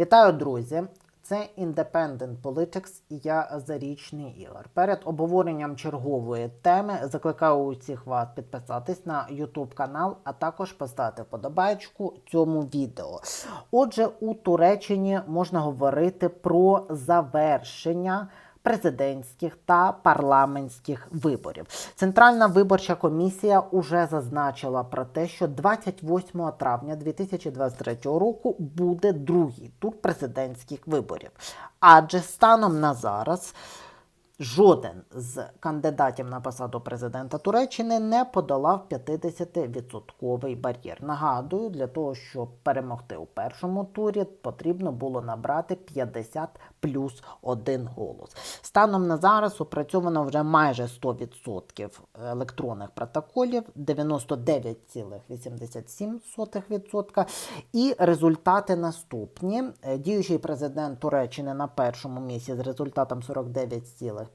Вітаю, друзі! Це Independent Politics і я Зарічний Ігор. Перед обговоренням чергової теми закликаю усіх вас підписатись на YouTube канал, а також поставити вподобайку цьому відео. Отже, у Туреччині можна говорити про завершення президентських та парламентських виборів. Центральна виборча комісія уже зазначила про те, що 28 травня 2023 року буде другий тур президентських виборів. Адже станом на зараз жоден з кандидатів на посаду президента Туреччини не подолав 50-відсотковий бар'єр. Нагадую, для того, щоб перемогти у першому турі, потрібно було набрати 50 плюс один голос. Станом на зараз опрацьовано вже майже 100% електронних протоколів, 99,87%. І результати наступні. Діючий президент Туреччини на першому місці з результатом 49,5%.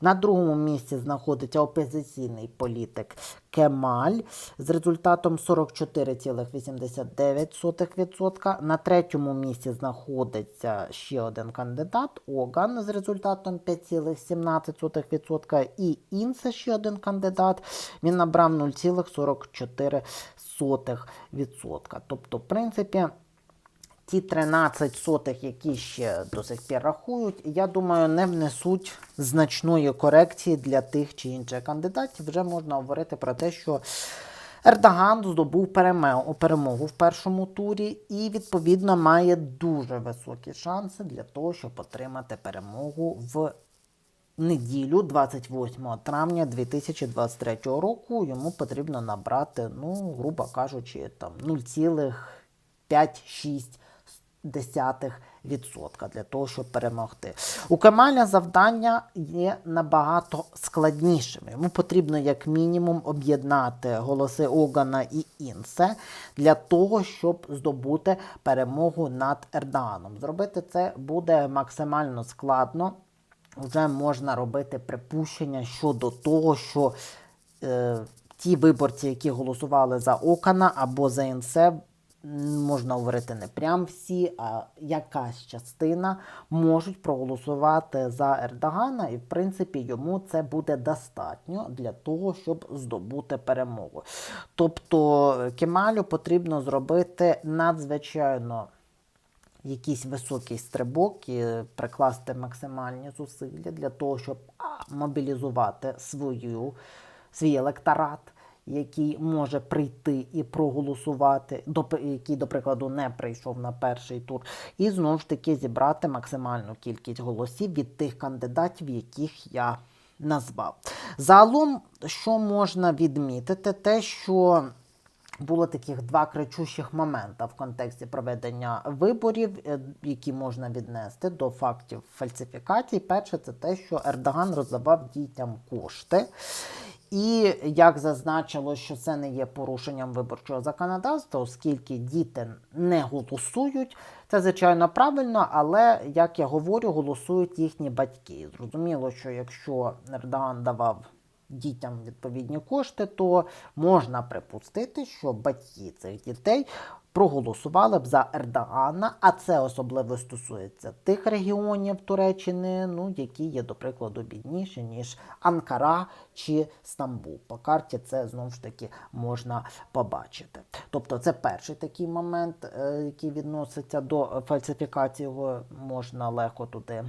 На другому місці знаходиться опозиційний політик Кемаль з результатом 44,89%. На третьому місці знаходиться ще один кандидат Оган з результатом 5,17%. І Інце ще один кандидат. Він набрав 0,44%. Тобто, в принципі. Ті 13 сотих, які ще до сих пір рахують, я думаю, не внесуть значної корекції для тих чи інших кандидатів. Вже можна говорити про те, що Ердоган здобув перемогу в першому турі і, відповідно, має дуже високі шанси для того, щоб отримати перемогу в неділю, 28 травня 2023 року. Йому потрібно набрати, ну, грубо кажучи, там 0,5-6 десятих відсотка для того, щоб перемогти. У Кемаля завдання є набагато складнішими. Йому потрібно як мінімум об'єднати голоси Огана і Інсе для того, щоб здобути перемогу над Ердаганом. Зробити це буде максимально складно. Вже можна робити припущення щодо того, що е, ті виборці, які голосували за Окана або за Інсе, можна говорити не прям всі, а якась частина можуть проголосувати за Ердогана, і в принципі йому це буде достатньо для того, щоб здобути перемогу. Тобто Кемалю потрібно зробити надзвичайно якийсь високий стрибок і прикласти максимальні зусилля для того, щоб мобілізувати свою, свій електорат який може прийти і проголосувати, до який, до прикладу, не прийшов на перший тур, і знову ж таки зібрати максимальну кількість голосів від тих кандидатів, яких я назвав. Загалом, що можна відмітити, те, що було таких два кричущих моменти в контексті проведення виборів, е, які можна віднести до фактів фальсифікацій. Перше, це те, що Ердоган роздавав дітям кошти. І як зазначило, що це не є порушенням виборчого законодавства, оскільки діти не голосують, це звичайно правильно, але як я говорю, голосують їхні батьки. Зрозуміло, що якщо Ердоган давав дітям відповідні кошти, то можна припустити, що батьки цих дітей проголосували б за Ердогана, а це особливо стосується тих регіонів Туреччини, ну які є, до прикладу, бідніші, ніж Анкара чи Стамбул. По карті це знову ж таки можна побачити. Тобто, це перший такий момент, е, який відноситься до фальсифікації, його можна легко туди.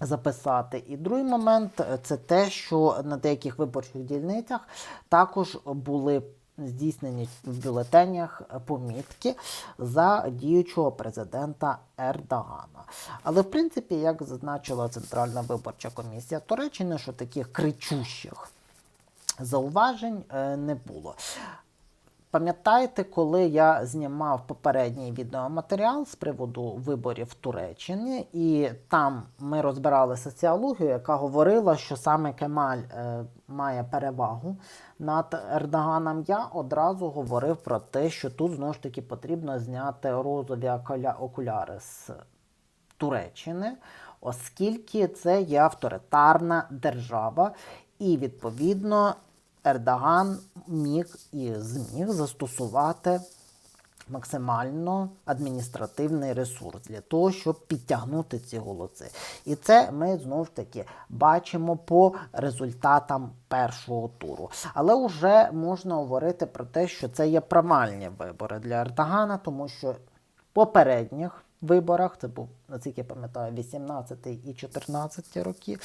Записати. І другий момент це те, що на деяких виборчих дільницях також були здійснені в бюлетенях помітки за діючого президента Ердогана. Але, в принципі, як зазначила Центральна виборча комісія Туреччини, що таких кричущих зауважень е, не було. Пам'ятаєте, коли я знімав попередній відеоматеріал з приводу виборів в Туреччині, і там ми розбирали соціологію, яка говорила, що саме Кемаль е, має перевагу над Ердоганом, я одразу говорив про те, що тут знову ж таки потрібно зняти розові окуля- окуляри з Туреччини, оскільки це є авторитарна держава, і відповідно Ердоган міг і зміг застосувати максимально адміністративний ресурс для того, щоб підтягнути ці голоси. І це ми знову ж таки бачимо по результатам першого туру. Але вже можна говорити про те, що це є провальні вибори для Ердогана, тому що попередніх виборах, це був, наскільки я пам'ятаю, 18 і 14 роки.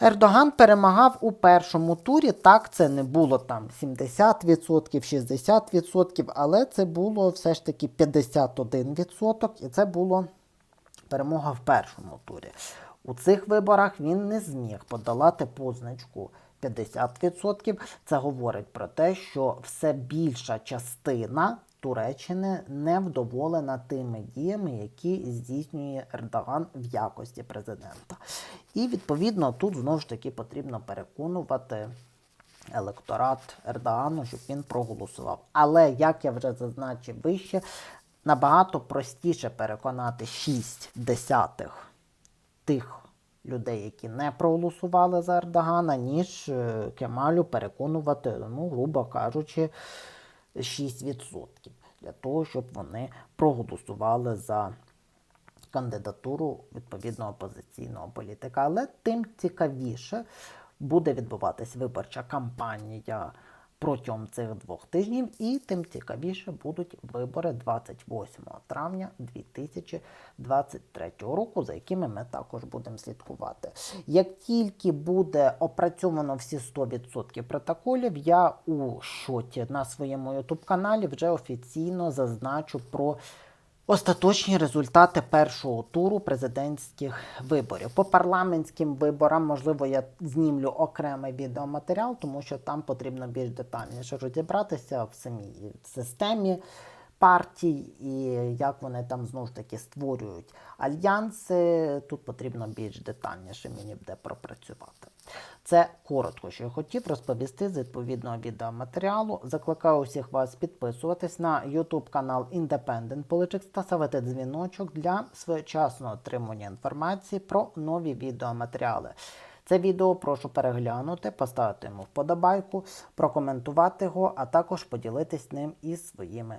Ердоган перемагав у першому турі. Так, це не було там 70%, 60%, але це було все ж таки 51%, і це було перемога в першому турі. У цих виборах він не зміг подолати позначку 50%. Це говорить про те, що все більша частина Туреччини не вдоволена тими діями, які здійснює Ердоган в якості президента. І відповідно тут знову ж таки потрібно переконувати електорат Ердогану, щоб він проголосував. Але як я вже зазначив вище, набагато простіше переконати 6 десятих тих людей, які не проголосували за Ердогана, ніж е, Кемалю переконувати, ну, грубо кажучи, 6% для того, щоб вони проголосували за кандидатуру відповідного опозиційного політика. Але тим цікавіше буде відбуватись виборча кампанія протягом цих двох тижнів, і тим цікавіше будуть вибори 28 травня 2023 року, за якими ми також будемо слідкувати. Як тільки буде опрацьовано всі 100% протоколів, я у шоті на своєму youtube каналі вже офіційно зазначу про Остаточні результати першого туру президентських виборів. По парламентським виборам, можливо, я знімлю окремий відеоматеріал, тому що там потрібно більш детальніше розібратися в самій системі партій і як вони там знову ж таки створюють альянси. Тут потрібно більш детальніше мені буде пропрацювати. Це коротко, що я хотів розповісти з відповідного відеоматеріалу. Закликаю усіх вас підписуватись на YouTube канал Independent Politics та ставити дзвіночок для своєчасного отримання інформації про нові відеоматеріали. Це відео прошу переглянути, поставити йому вподобайку, прокоментувати його, а також поділитись ним із своїми